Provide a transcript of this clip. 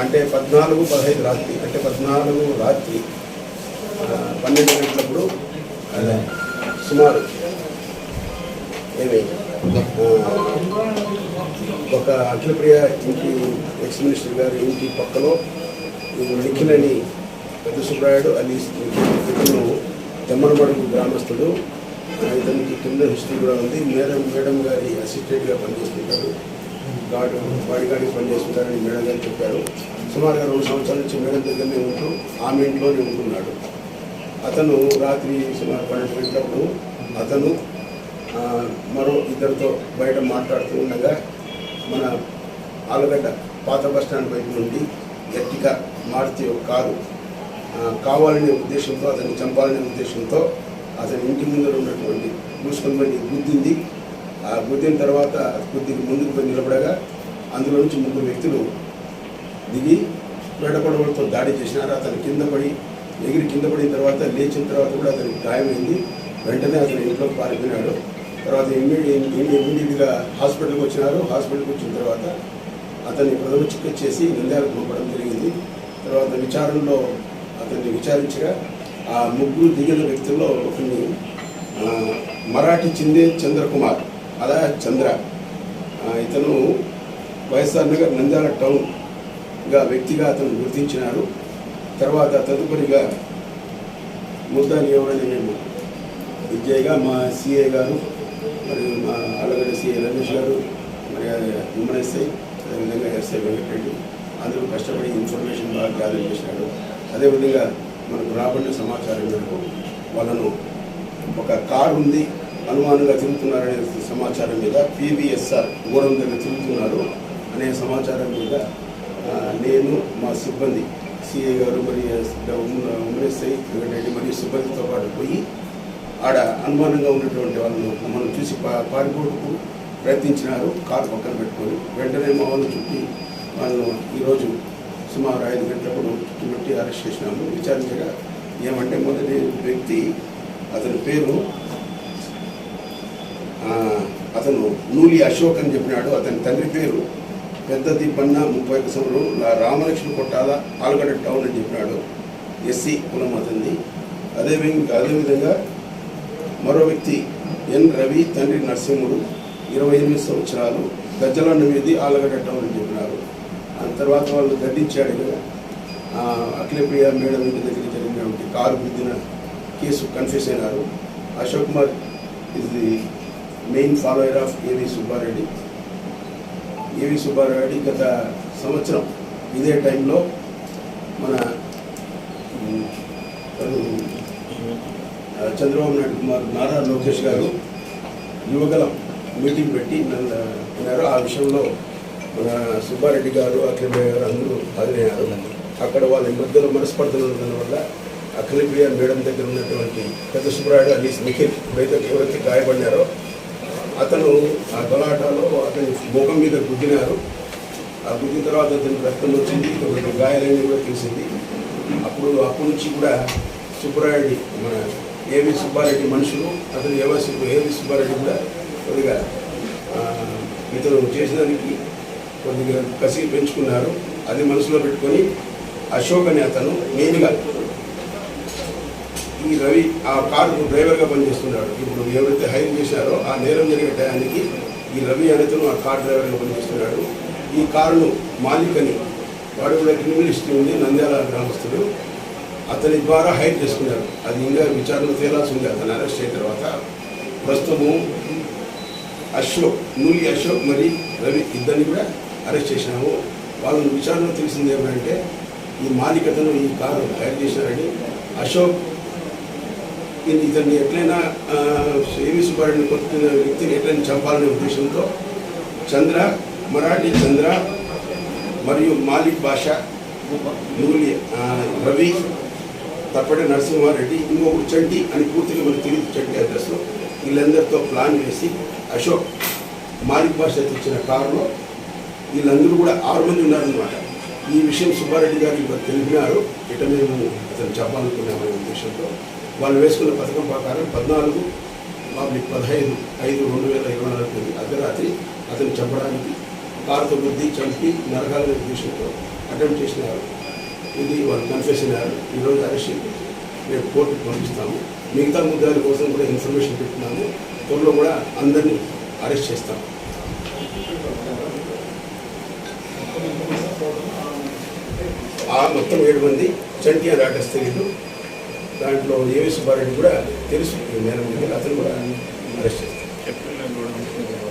అంటే పద్నాలుగు పదహైదు రాత్రి అంటే పద్నాలుగు రాత్రి పన్నెండు గంటలప్పుడు అదే. సుమారు ఏమి? ఒక అఖిలప్రియ ఇంటి ఎక్స్ మినిస్టర్ గారి ఇంటి పక్కలో ఈ నిఖిల్ అని పెద్ద సుబ్రాయుడు అని ఇతను జమ్మనమడుగు గ్రామస్తుడు. ఇతనికి కింద హిస్టరీ కూడా ఉంది. మేడం మేడం గారి అసిస్టెంట్గా పనిచేస్తుంటాడు. గాడు బాడీ గాడికి పనిచేస్తుంటారని మేడం గారు చెప్పారు. సుమారుగా రెండు సంవత్సరాల నుంచి మేడం దగ్గరనే ఉంటూ ఆమె ఇంట్లోనే ఉంటున్నాడు. అతను రాత్రి సుమారు పన్నెండు గంటలప్పుడు అతను మరో ఇద్దరితో బయట మాట్లాడుతూ ఉండగా మన ఆలగడ్డ పాత బస్టాండ్ వైపు నుండి గట్టిగా మారుతి ఒక కారు కావాలనే ఉద్దేశంతో అతన్ని చంపాలనే ఉద్దేశంతో అతని ఇంటి ముందర ఉన్నటువంటి మూసుకొని గుద్దింది. ఆ గుద్దిన తర్వాత కొద్దిగా ముందుకు పోయి నిలబడగా అందులో నుంచి ముగ్గురు వ్యక్తులు దిగి వేడపడవలతో దాడి చేసినారు. అతను కింద పడి ఎగిరి కింద పడిన తర్వాత లేచిన తర్వాత కూడా అతనికి గాయమైంది. వెంటనే అతను ఇంట్లోకి పారిపోయినాడు. తర్వాత ఇమ్మీడియట్గా హాస్పిటల్కి వచ్చినారు. హాస్పిటల్కి వచ్చిన తర్వాత అతన్ని ప్రథమ చికిత్స చేసి నిందాలకు పంపడం జరిగింది. తర్వాత విచారణలో అతన్ని విచారించగా ఆ ముగ్గురు దిగిన వ్యక్తుల్లో ఒకరిని మరాఠీ చిందే చంద్రకుమార్ అలా చంద్ర ఇతను వైఎస్ఆర్ నగర్ నంద్యాల టౌన్గా వ్యక్తిగా అతను గుర్తించినారు. తర్వాత తదుపరిగా ముద్దాని ఎవరని మేము విజయ్గా మా సిఏ గారు మరియు మా అల్లగడ్డ సిఏ రమేష్ గారు మరి ఉమ్మన్ అదేవిధంగా ఎస్ఐ వెంకటరెడ్డి అందరూ కష్టపడి ఇన్ఫర్మేషన్ బాగా గ్యాదర్ చేసినాడు అదేవిధంగా మనకు రాబడిన సమాచారం మేరకు వాళ్ళను ఒక కారు ఉంది అనుమానంగా తిరుగుతున్నారనే సమాచారం మీద పీవీఎస్ఆర్ గోడం దగ్గర తిరుగుతున్నారు అనే సమాచారం మీద నేను మా సిబ్బంది సిఐ గారు మరియు ఉమ్మఎస్ఐ వెంకటరెడ్డి మరియు సిబ్బందితో పాటు పోయి ఆడ అనుమానంగా ఉన్నటువంటి వాళ్ళను మనం చూసి పా పారిపోటుకు ప్రయత్నించినారు. కారు పక్కన పెట్టుకొని వెంటనే మా వాళ్ళు చుట్టి వాళ్ళను ఈరోజు సుమారు ఐదు గంటలప్పుడు చుట్టుపెట్టి అరెస్ట్ చేసినాము. విచారించగా ఏమంటే మొదటి వ్యక్తి అతని పేరు అతను నూలి అశోక్ అని చెప్పినాడు. అతని తండ్రి పేరు పెద్ద దీపన్న ముప్పై ఒక సంవత్సరం లా- రామలక్ష్మి కొట్టాల ఆలుగడ్డ టౌన్ అని చెప్పినాడు. ఎస్సీ కులం అతనిది. అదే విధంగా అదేవిధంగా మరో వ్యక్తి ఎన్ రవి తండ్రి నరసింహుడు ఇరవై ఎనిమిది సంవత్సరాలు గజ్జలన్న వీధి ఆలగడ్డ టౌన్ అని చెప్పినారు. ఆ తర్వాత వాళ్ళు గడ్డించాడు కదా అఖిలప్రియ మేడం ఇంటి దగ్గర జరిగినటువంటి కారు గుద్దిన కేసు కన్ఫ్యూస్ అయినారు. అశోక్ కుమార్ ఇది మెయిన్ ఫాలోయర్ ఆఫ్ ఏవి సుబ్బారెడ్డి ఏవి సుబ్బారెడ్డి గత సంవత్సరం ఇదే టైంలో మన చంద్రబాబు నాయుడు కుమార్ నారా లోకేష్ గారు యువగలం మీటింగ్ పెట్టి నన్ను ఉన్నారు ఆ విషయంలో మన సుబ్బారెడ్డి గారు అఖిలప్రియ గారు అందరూ హాజరయ్యారు. అక్కడ వాళ్ళ మధ్యలో మనస్పర్ధలు ఉండడం వల్ల అఖిలప్రియ మేడం దగ్గర ఉన్నటువంటి పెద్ద సుబ్బారెడ్డి అలీస్ నిఖిల్ ఎవరైతే గాయపడినారో అతను ఆ గలాటాలో అతని ముఖం మీద గుద్దినారు. ఆ గుద్దిన తర్వాత అతనికి రక్తం వచ్చింది కొంచెం గాయాలని కూడా తెలిసింది అప్పుడు అప్పటి నుంచి కూడా సుబ్బరాయుడి మన ఏవి సుబ్బారెడ్డి మనుషులు అతను ఏవో ఏవి సుబ్బారెడ్డి కూడా కొద్దిగా ఇతను చేసేదానికి కొద్దిగా కసి పెంచుకున్నారు. అది మనసులో పెట్టుకొని అశోక్ అనే అతను మెయిన్గా ఈ రవి ఆ కారు డ్రైవర్గా పనిచేస్తున్నాడు. ఇప్పుడు ఎవరైతే హైర్ చేశారో ఆ నేరం జరిగే టయానికి ఈ రవి అనేతను ఆ కార్ డ్రైవర్గా పనిచేస్తున్నాడు. ఈ కారును మాలికని వాడు కూడా క్రిమినల్ హిస్టరీ ఉంది నంద్యాల గ్రామస్తుడు. అతని ద్వారా హైర్ చేసుకున్నారు. అది ఇంకా విచారణ తేలాల్సి ఉంది అతను అరెస్ట్ అయిన తర్వాత ప్రస్తుతము అశోక్ నూలి అశోక్ మరి రవి ఇద్దరిని కూడా అరెస్ట్ చేసినాము. వాళ్ళని విచారణ తెలిసింది ఏమంటే ఈ మాలికతను ఈ కారు హైర్ చేశారని అశోక్ ఇది ఇతన్ని ఎట్లయినా ఆ, ఏవి సుబ్బారెడ్డిని కొట్టిన వ్యక్తిని ఎట్లయినా చంపాలనే ఉద్దేశంతో చంద్ర మరాఠీ చంద్ర మరియు మాలిక్ భాష నూలి రవి తప్పటి నరసింహారెడ్డి ఇంకొకరు చంటి అని పూర్తిగా మనకు తెలియదు చంటి అడ్రస్. వీళ్ళందరితో ప్లాన్ వేసి అశోక్ మాలిక్ భాష తెచ్చిన కారులో వీళ్ళందరూ కూడా ఆరు మంది ఉన్నారనమాట ఈ విషయం సుబ్బారెడ్డి గారు ఇవాళ తెలిపినారు. ఇట మేము అతను చెప్పాలనుకున్నామనే ఉద్దేశంతో. వాళ్ళు వేసుకున్న పథకం ప్రకారం పద్నాలుగు పబ్లిక్ పదహైదు ఐదు రెండు వేల ఇరవై నాలుగు అర్ధరాత్రి అతను చంపడానికి కారుతో బుద్ధి చంపి నరకాల ఉద్దేశంతో అటెంప్ట్ చేసినారు. ఇది వాళ్ళు కన్ఫెషన్ అయ్యారు ఈరోజు అరెస్ట్ రేపు కోర్టుకు పంపిస్తాము. మిగతా ముద్దాల కోసం కూడా ఇన్ఫర్మేషన్ పెట్టినాము త్వరలో కూడా అందరినీ అరెస్ట్ చేస్తాం. ఆ మొత్తం ఏడు మంది చంటి అని అడ్రస్ తెలియదు దాంట్లో ఏవి సుబ్బారెడ్డి కూడా తెలుసు. ఈ అతను కూడా అరెస్ట్ కూడా